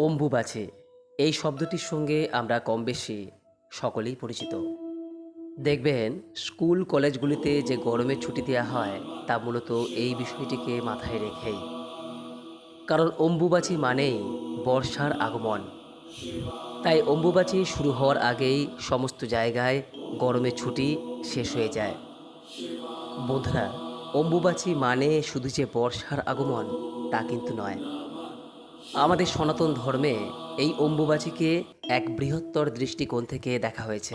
অম্বুবাচী এই শব্দটির সঙ্গে আমরা কম বেশি সকলেই পরিচিত। দেখবেন, স্কুল কলেজগুলিতে যে গরমের ছুটি দেওয়া হয়, তা মূলত এই বিষয়টিকে মাথায় রেখেই। কারণ অম্বুবাচী মানেই বর্ষার আগমন। তাই অম্বুবাচী শুরু হওয়ার আগেই সমস্ত জায়গায় গরমের ছুটি শেষ হয়ে যায়। বন্ধুরা, অম্বুবাচী মানে শুধু যে বর্ষার আগমন, তা কিন্তু নয়। আমাদের সনাতন ধর্মে এই অম্বুবাচীকে এক বৃহত্তর দৃষ্টিকোণ থেকে দেখা হয়েছে।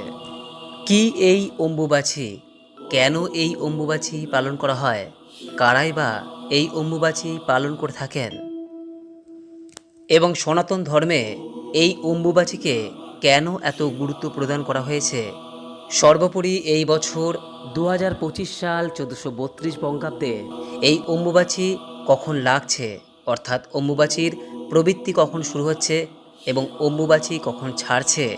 কি এই অম্বুবাচী? কেন এই অম্বুবাচী পালন করা হয়? কারাই বা এই অম্বুবাচী পালন করে থাকেন? এবং সনাতন ধর্মে এই অম্বুবাচীকে কেন এত গুরুত্ব প্রদান করা হয়েছে? সর্বোপরি এই বছর দু হাজার পঁচিশ সাল চোদ্দোশো বত্রিশ বঙ্গাব্দে এই অম্বুবাচী কখন লাগছে? অর্থাৎ অম্বুবাচীর প্রবৃত্তি কখন শুরু হচ্ছে এবং অম্বুবাচী কখন ছাড়ছে?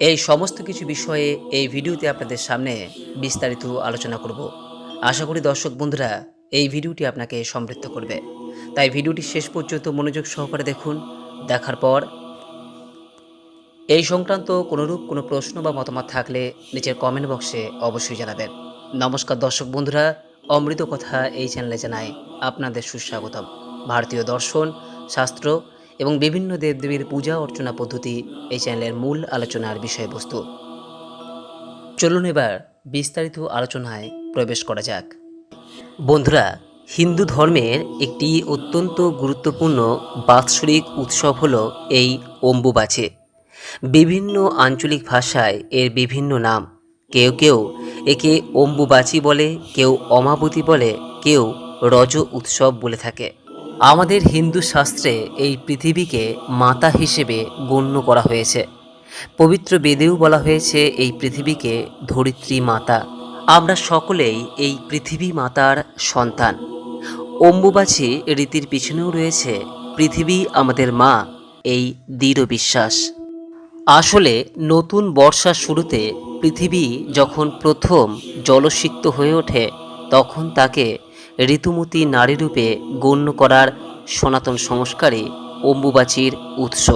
এই সমস্ত কিছু বিষয়ে এই ভিডিওতে আপনাদের সামনে বিস্তারিত আলোচনা করব। আশা করি দর্শক বন্ধুরা, এই ভিডিওটি আপনাকে সমৃদ্ধ করবে। তাই ভিডিওটি শেষ পর্যন্ত মনোযোগ সহকারে দেখুন। দেখার পর, এই সংক্রান্ত কোনোরূপ কোনো প্রশ্ন বা মতামত থাকলে নিচের কমেন্ট বক্সে অবশ্যই জানাবেন। নমস্কার দর্শক বন্ধুরা, অমৃত কথা এই চ্যানেলে জানাই আপনাদের সুস্বাগতম। ভারতীয় দর্শন, শাস্ত্র এবং বিভিন্ন দেবদেবীর পূজা অর্চনা পদ্ধতি এই চ্যানেলের মূল আলোচনার বিষয়বস্তু। চলুন এবার বিস্তারিত আলোচনায় প্রবেশ করা যাক। বন্ধুরা, হিন্দু ধর্মের একটি অত্যন্ত গুরুত্বপূর্ণ বাৎসরিক উৎসব হল এই অম্বুবাচী। বিভিন্ন আঞ্চলিক ভাষায় এর বিভিন্ন নাম। কেউ কেউ একে অম্বুবাচী বলে, কেউ অমাবতী বলে, কেউ রজ উৎসব বলে থাকে। আমাদের হিন্দু শাস্ত্রে এই পৃথিবীকে মাতা হিসেবে গণ্য করা হয়েছে। পবিত্র বেদেও বলা হয়েছে, এই পৃথিবীকে ধরিত্রী মাতা। আমরা সকলেই এই পৃথিবী মাতার সন্তান। অম্বুবাচী রীতির পিছনেও রয়েছে, পৃথিবী আমাদের মা, এই দৃঢ় বিশ্বাস। আসলে নতুন বর্ষার শুরুতে পৃথিবী যখন প্রথম জলসিক্ত হয়ে ওঠে, তখন তাকে ঋতুমতী নারীরূপে গণ্য করার সনাতন সংস্কারে অম্বুবাচীর উৎস।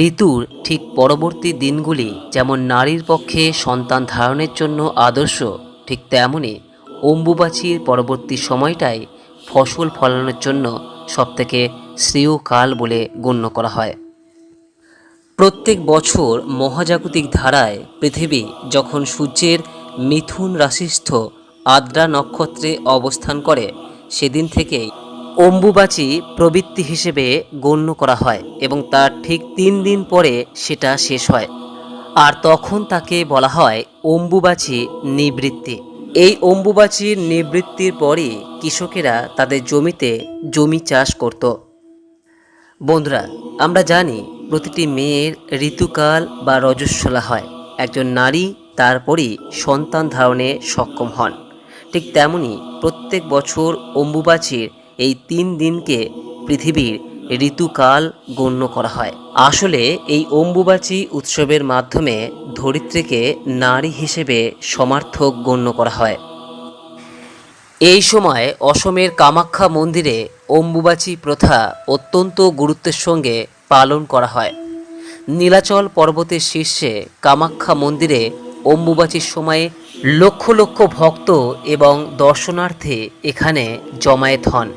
ঋতুর ঠিক পরবর্তী দিনগুলি যেমন নারীর পক্ষে সন্তান ধারণের জন্য আদর্শ, ঠিক তেমনই অম্বুবাচীর পরবর্তী সময়টাই ফসল ফলানোর জন্য সবথেকে শ্রেয় কাল বলে গণ্য করা হয়। প্রত্যেক বছর মহাজাগতিক ধারায় পৃথিবী যখন সূর্যের মিথুন রাশিস্থ আদ্রা নক্ষত্রে অবস্থান করে, সেদিন থেকেই অম্বুবাচী প্রবৃত্তি হিসেবে গণ্য করা হয় এবং তার ঠিক তিন দিন পরে সেটা শেষ হয়। আর তখন তাকে বলা হয় অম্বুবাচী নিবৃত্তি। এই অম্বুবাচীর নিবৃত্তির পরই কৃষকেরা তাদের জমিতে জমি চাষ করত। বন্ধুরা, আমরা জানি প্রতিটি মেয়ের ঋতুকাল বা রজস্বলা হয়। একজন নারী তারপরই সন্তান ধারণে সক্ষম হন। ঠিক তেমনি প্রত্যেক বছর অম্বুবাচীর এই তিন দিনকে পৃথিবীর ঋতুকাল গণ্য করা হয়। আসলে এই অম্বুবাচী উৎসবের মাধ্যমে ধরিত্রীকে নারী হিসেবে সমার্থক গণ্য করা হয়। এই সময় অসমের কামাখ্যা মন্দিরে অম্বুবাচী প্রথা অত্যন্ত গুরুত্বের সঙ্গে পালন করা হয়। নীলাচল পর্বতের শীর্ষে কামাখ্যা মন্দিরে অম্বুবাচীর সময়ে লক্ষ লক্ষ ভক্ত এবং দর্শনার্থী এখানে জমায়েত হন।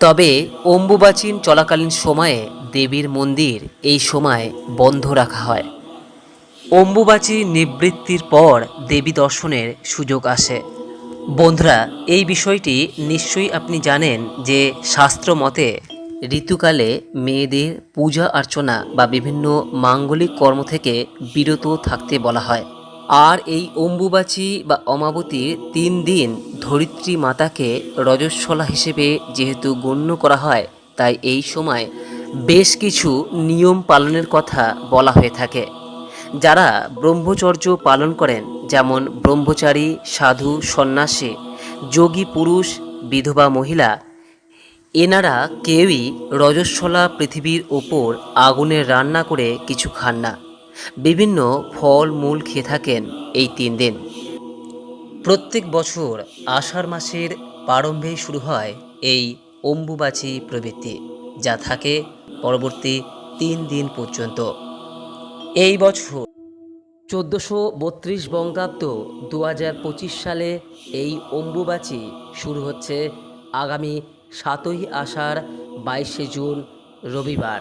তবে অম্বুবাচীন চলাকালীন সময়ে দেবীর মন্দির এই সময় বন্ধ রাখা হয়। অম্বুবাচী নিবৃত্তির পর দেবী দর্শনের সুযোগ আসে। বন্ধুরা, এই বিষয়টি নিশ্চয়ই আপনি জানেন যে শাস্ত্র মতে ঋতুকালে মেয়েদের পূজা অর্চনা বা বিভিন্ন মাঙ্গলিক কর্ম থেকে বিরত থাকতে বলা হয়। আর এই অম্বুবাচী বা অমাবতীর তিন দিন ধরিত্রী মাতাকে রজস্বলা হিসেবে যেহেতু গণ্য করা হয়, তাই এই সময় বেশ কিছু নিয়ম পালনের কথা বলা হয়ে থাকে। যারা ব্রহ্মচর্য পালন করেন, যেমন ব্রহ্মচারী, সাধু, সন্ন্যাসী, যোগী পুরুষ, বিধবা মহিলা, এনারা কেউই রজস্বলা পৃথিবীর ওপর আগুনে রান্না করে কিছু খান না। বিভিন্ন ফল, মূল খেয়ে থাকেন এই তিন দিন। প্রত্যেক বছর আষাঢ় মাসের প্রারম্ভেই শুরু হয় এই অম্বুবাচী প্রবৃত্তি যা থাকে পরবর্তী তিন দিন পর্যন্ত। এই বছর চোদ্দোশো বত্রিশ বঙ্গাব্দ দু হাজার পঁচিশ সালে এই অম্বুবাচী শুরু হচ্ছে আগামী সাতই আষাঢ় বাইশে জুন রবিবার।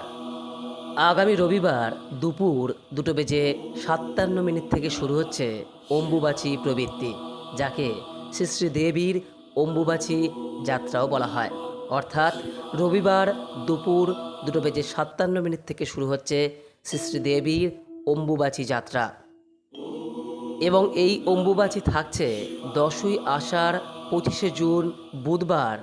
আগামী রবিবার দুপুর দুটো বেজে সাতান্ন মিনিট থেকে শুরু হচ্ছে অম্বুবাচী প্রবৃত্তি, যাকে শ্রী দেবীর অম্বুবাচী যাত্রাও বলা হয়। অর্থাৎ রবিবার দুপুর দুটো বেজে সাতান্ন মিনিট থেকে শুরু হচ্ছে শ্রী শ্রী দেবীর অম্বুবাচী যাত্রা। এবং এই অম্বুবাচী থাকছে দশই আষাঢ় পঁচিশে জুন বুধবার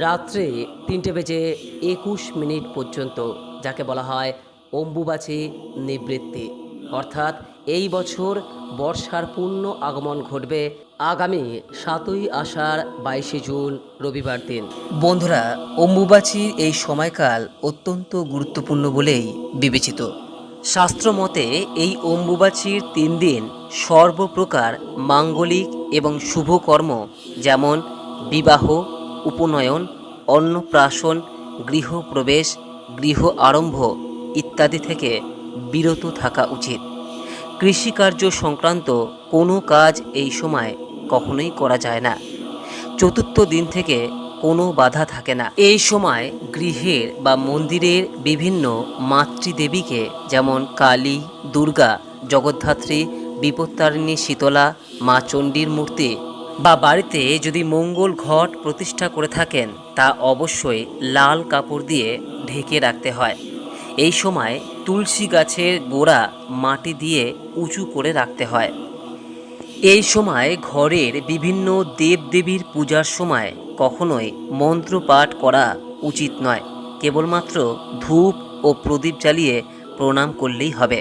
রাত্রে তিনটে বেজে একুশ মিনিট পর্যন্ত। যাকে বলা হয় অম্বুবাচী নিবৃত্তি। অর্থাৎ এই বছর বর্ষার পূর্ণ আগমন ঘটবে আগামী সাতই আষাঢ় বাইশে জুন রবিবার দিন। বন্ধুরা, অম্বুবাচীর এই সময়কাল অত্যন্ত গুরুত্বপূর্ণ বলেই বিবেচিত। শাস্ত্র মতে এই অম্বুবাচীর তিন দিন সর্বপ্রকার মাঙ্গলিক এবং শুভ কর্ম, যেমন বিবাহ, উপনয়ন, অন্নপ্রাশন, গৃহপ্রবেশ গৃহ আরম্ভ ইত্যাদি থেকে বিরত থাকা উচিত। কৃষিকার্য সংক্রান্ত কোনো কাজ এই সময় কখনোই করা যায় না। চতুর্থ দিন থেকে কোনো বাধা থাকে না। এই সময় গৃহের বা মন্দিরের বিভিন্ন মাতৃদেবীকে যেমন কালী, দুর্গা, জগদ্ধাত্রী, বিপত্তারিণী, শীতলা, মা চণ্ডীর মূর্তি বা বাড়িতে যদি মঙ্গল ঘট প্রতিষ্ঠা করে থাকেন, তা অবশ্যই লাল কাপড় দিয়ে ঢেকে রাখতে হয়। এই সময় তুলসী গাছের গোড়া মাটি দিয়ে উঁচু করে রাখতে হয়। এই সময় ঘরের বিভিন্ন দেবদেবীর পূজার সময় কখনোই মন্ত্রপাঠ করা উচিত নয়। কেবলমাত্র ধূপ ও প্রদীপ জ্বালিয়ে প্রণাম করলেই হবে।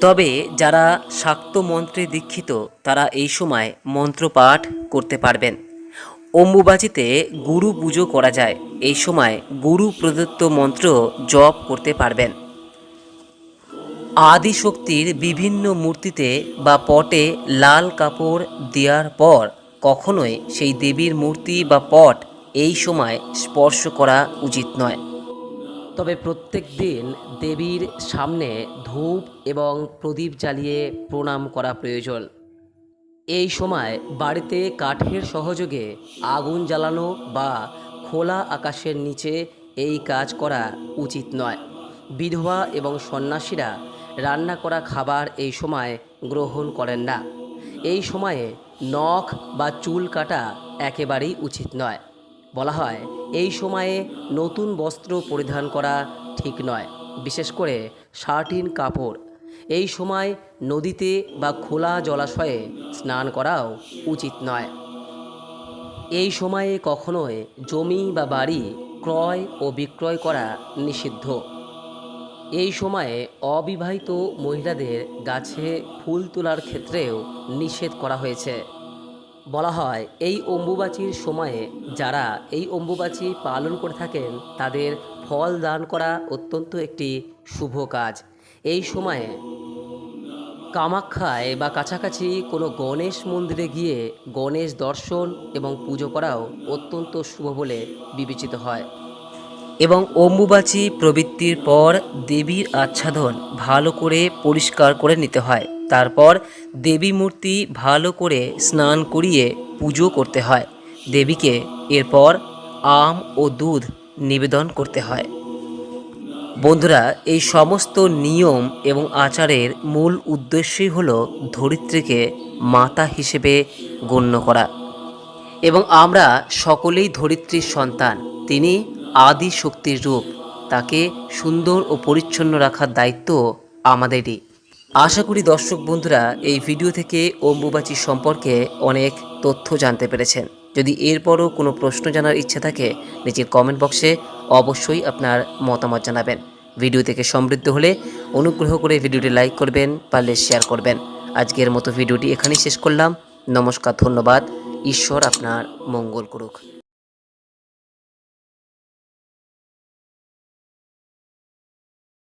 তবে যারা শাক্ত মন্ত্রে দীক্ষিত, তারা এই সময় মন্ত্রপাঠ করতে পারবেন। অম্বুবাচিতে গুরু পুজো করা যায়। এই সময় গুরু প্রদত্ত মন্ত্র জপ করতে পারবেন। আদিশক্তির বিভিন্ন মূর্তিতে বা পটে লাল কাপড় দেওয়ার পর কখনোই সেই দেবীর মূর্তি বা পট এই সময় স্পর্শ করা উচিত নয়। তবে প্রত্যেক দিন দেবীর সামনে ধূপ এবং প্রদীপ জ্বালিয়ে প্রণাম করা প্রয়োজন। এই সময় বাড়িতে কাঠের সহযোগে আগুন জ্বালানো বা খোলা আকাশের নিচে এই কাজ করা উচিত নয়। বিধবা এবং সন্ন্যাসীরা রান্না করা খাবার এই সময় গ্রহণ করেন না। এই সময়ে নখ বা চুল কাটা একেবারেই উচিত নয়। বলা হয়, এই সময়ে নতুন বস্ত্র পরিধান করা ঠিক নয়। বিশেষ করে শার্টিন কাপড় এই সময় নদীতে বা খোলা জলাশয়ে স্নান করাও উচিত নয়। এই সময়ে কখনোই জমি বা বাড়ি ক্রয় ও বিক্রয় করা নিষিদ্ধ। এই সময়ে অবিবাহিত মহিলাদের গাছে ফুল তোলার ক্ষেত্রেও নিষেধ করা হয়েছে। বলা হয়, এই অম্বুবাচীর সময়ে যারা এই অম্বুবাচী পালন করে থাকেন, তাদের ফল দান করা অত্যন্ত একটি শুভ কাজ। এই সময়ে কামাখ্যায় বা কাছাকাছি কোনো গণেশ মন্দিরে গিয়ে গণেশ দর্শন এবং পুজো করাও অত্যন্ত শুভ বলে বিবেচিত হয়। এবং অম্বুবাচী প্রবৃত্তির পর দেবীর আচ্ছাদন ভালো করে পরিষ্কার করে নিতে হয়। তারপর দেবী মূর্তি ভালো করে স্নান করিয়ে পুজো করতে হয়। দেবীকে এরপর আম ও দুধ নিবেদন করতে হয়। বন্ধুরা, এই সমস্ত নিয়ম এবং আচারের মূল উদ্দেশ্যই হলো ধরিত্রীকে মাতা হিসেবে গণ্য করা। এবং আমরা সকলেই ধরিত্রীর সন্তান। তিনি আদি শক্তির রূপ। তাকে সুন্দর ও পরিচ্ছন্ন রাখার দায়িত্ব আমাদেরই। আশা করি দর্শক বন্ধুরা, এই ভিডিও থেকে অম্বুবাচী সম্পর্কে অনেক তথ্য জানতে পেরেছেন। যদি এরপরও কোনো প্রশ্ন জানার ইচ্ছা থাকে, নিচের কমেন্ট বক্সে অবশ্যই আপনার মতামত জানাবেন। ভিডিও থেকে সমৃদ্ধ হলে অনুগ্রহ করে ভিডিওটি লাইক করবেন, পারলে শেয়ার করবেন। আজকের মতো ভিডিওটি এখানেই শেষ করলাম। নমস্কার, ধন্যবাদ। ঈশ্বর আপনার মঙ্গল করুক।